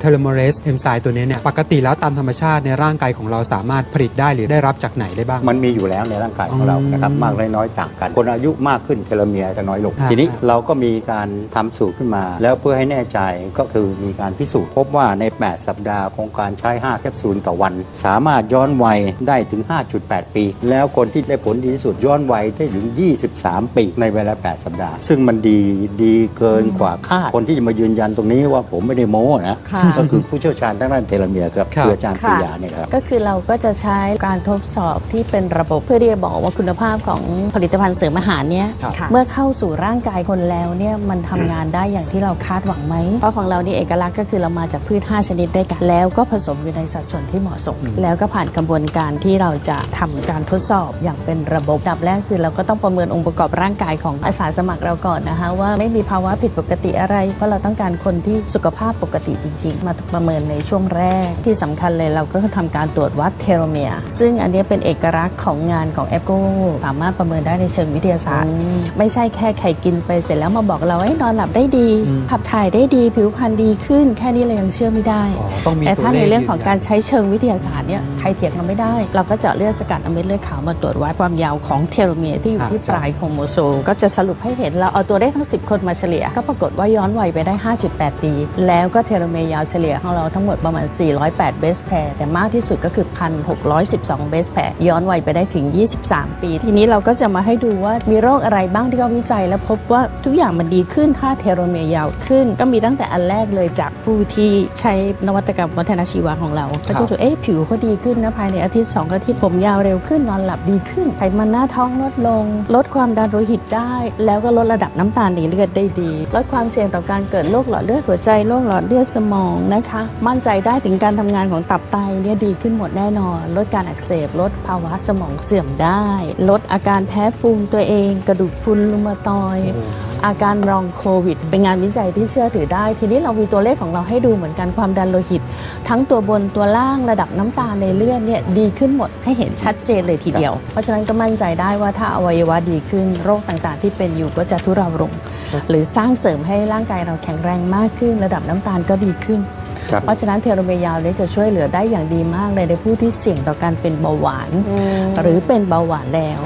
เทโลโมเรสเอนไซม์ตัวนี้เนี่ยปกติแล้วตามธรรมชาติในร่างกายของเราสามารถผลิตได้หรือได้รับจากไหนได้บ้าง มันมีอยู่แล้วในร่างกายของเราอืมนะครับมากและน้อยต่างกัน คนอายุมากขึ้นเทโลเมียร์จะน้อยลงอ่าทีนี้เราก็มีการทำสูตรขึ้นมา แล้วเพื่อให้แน่ใจก็คือมีการพิสูจน์พบว่าใน 8 สัปดาห์ของการใช้ 5 แคปซูลต่อวัน สามารถย้อนวัยได้ถึง 5.8 ปี แล้วคนที่ได้ผลดีที่สุดย้อนวัยได้ถึง 23 ปี ในเวลา 8 สัปดาห์ ซึ่งมันดีดีเกินกว่าคาดคนที่จะมายืนยันตรงนี้ว่าผมไม่ได้โม้นะค่ะก็คือผู้เชี่ยวชาญทางด้านเทโลเมียร์ครับครับ คืออาจารย์ค่ะปิยาเนี่ยครับก็คือเราก็จะใช้การทดสอบที่เป็นระบบเพื่อที่จะบอกว่าคุณภาพของผลิตภัณฑ์เสริมอาหารเนี้ยครับเมื่อเข้าสู่ร่างกายคนแล้วเนี่ยมันทำงานได้อย่างที่เราคาดหวังไหม เพราะของเรานี่เอกลักษณ์ก็คือเรามาจากพืช 5 ชนิดด้วยกันแล้วก็ผสมอยู่ในสัดส่วนที่เหมาะสม แล้วก็ผ่านกระบวนการที่เราจะทำการทดสอบอย่างเป็นระบบดับแรกคือเราก็ต้องประเมินองค์ประกอบร่างกายของอาสาสมัครเราก่อนนะคะว่าไม่มีภาวะผิดปกติอะไรเพราะเราต้องการคนที่สุขภาพปกติจริงๆมาประเมินในช่วงแรกที่สำคัญเลยเราก็ทำการตรวจวัดเทโลเมียร์ซึ่งอันนี้เป็นเอกลักษณ์ของงานของแอปโกสามารถประเมินได้ในเชิงวิทยาศาสตร์ ไม่ใช่แค่ไข่กินไปเสร็จแล้วมาบอกเราให้นอนหลับได้ดีอืมขับถ่ายได้ดีผิวพรรณดีขึ้น แค่นี้เรายังเชื่อไม่ได้อ๋อต้องมีแต่ตัวถ้าเลในขเรื่องของยืนยันการใช้เชิงวิทยาศาสตร์เนี่ยใครเถียงเราไม่ได้ เราก็เจาะเลือดสกัดเอาเม็ดเลือดขาวมาตรวจวัดความยาวของเทโลเมียร์ที่อยู่ที่ปลายโครโมโซมก็จะสรุปให้เห็นเราเอาตัวเลขทั้ง 10 คนมาเฉลี่ย ก็ปรากฏว่าย้อนวัยไปได้ 5.8 ปี แล้วก็เทโลเมียร์ยาวเฉลี่ยของเราทั้งหมดประมาณ 408เบสแพร์แต่มากที่สุดก็คือ 1,612เบสแพร์ย้อนวัยไปได้ถึง 23 ปี ทีนี้เราก็จะมาให้ดูว่ามีโรคอะไรบ้างที่เขาวิจัย แล้วพบว่าทุกอย่างมันดีขึ้นถ้าเทโลเมียร์ยาวขึ้น ก็มีตั้งแต่อันแรกเลยจากผู้ที่ใช้นวัตกรรมวัฒนชีวะของเราก็จะดูเอ๊ะผิวเขาดีขึ้นนะภายในอาทิตย์ 2 อาทิตย์ผมยาวเร็วขึ้นนอนหลับดีขึ้นไขมันหน้าท้องลดลง ลดความดันโลหิตได้ แล้วก็ลดระดับน้ำตาลในเลือดได้ดี ลดความเสี่ยงต่อการเกิดโรคหลอดเลือดหัวใจโรคหลอดเลือดสมองนะคะมั่นใจได้ถึงการทำงานของตับไตเนี่ยดีขึ้นหมดแน่นอน ลดการอักเสบ ลดภาวะสมองเสื่อมได้ ลดอาการแพ้ภูมิตัวเอง กระดูกพรุนรุมาตอย อาการรองโควิด เป็นงานวิจัยที่เชื่อถือได้ ทีนี้เรามีตัวเลขของเราให้ดูเหมือนกันความดันโลหิต ทั้งตัวบนตัวล่างระดับน้ำตาลในเลือดเนี่ยดีขึ้นหมดให้เห็นชัดเจนเลยทีเดียว เพราะฉะนั้นก็มั่นใจได้ว่าถ้าอวัยวะดีขึ้นโรคต่างๆ ที่เป็นอยู่ก็จะทุเลาลง หรือสร้างเสริมให้ร่างกายเราแข็งแรงมากขึ้น ระดับน้ำตาลก็ดีขึ้นครับเพราะฉะนั้นเทโลเมียร์ยาวเนี่ยจะช่วยเหลือได้อย่างดีมากเลยในผู้ที่เสี่ยงต่อการเป็นเบาหวาน หรือเป็นเบาหวานแล้ว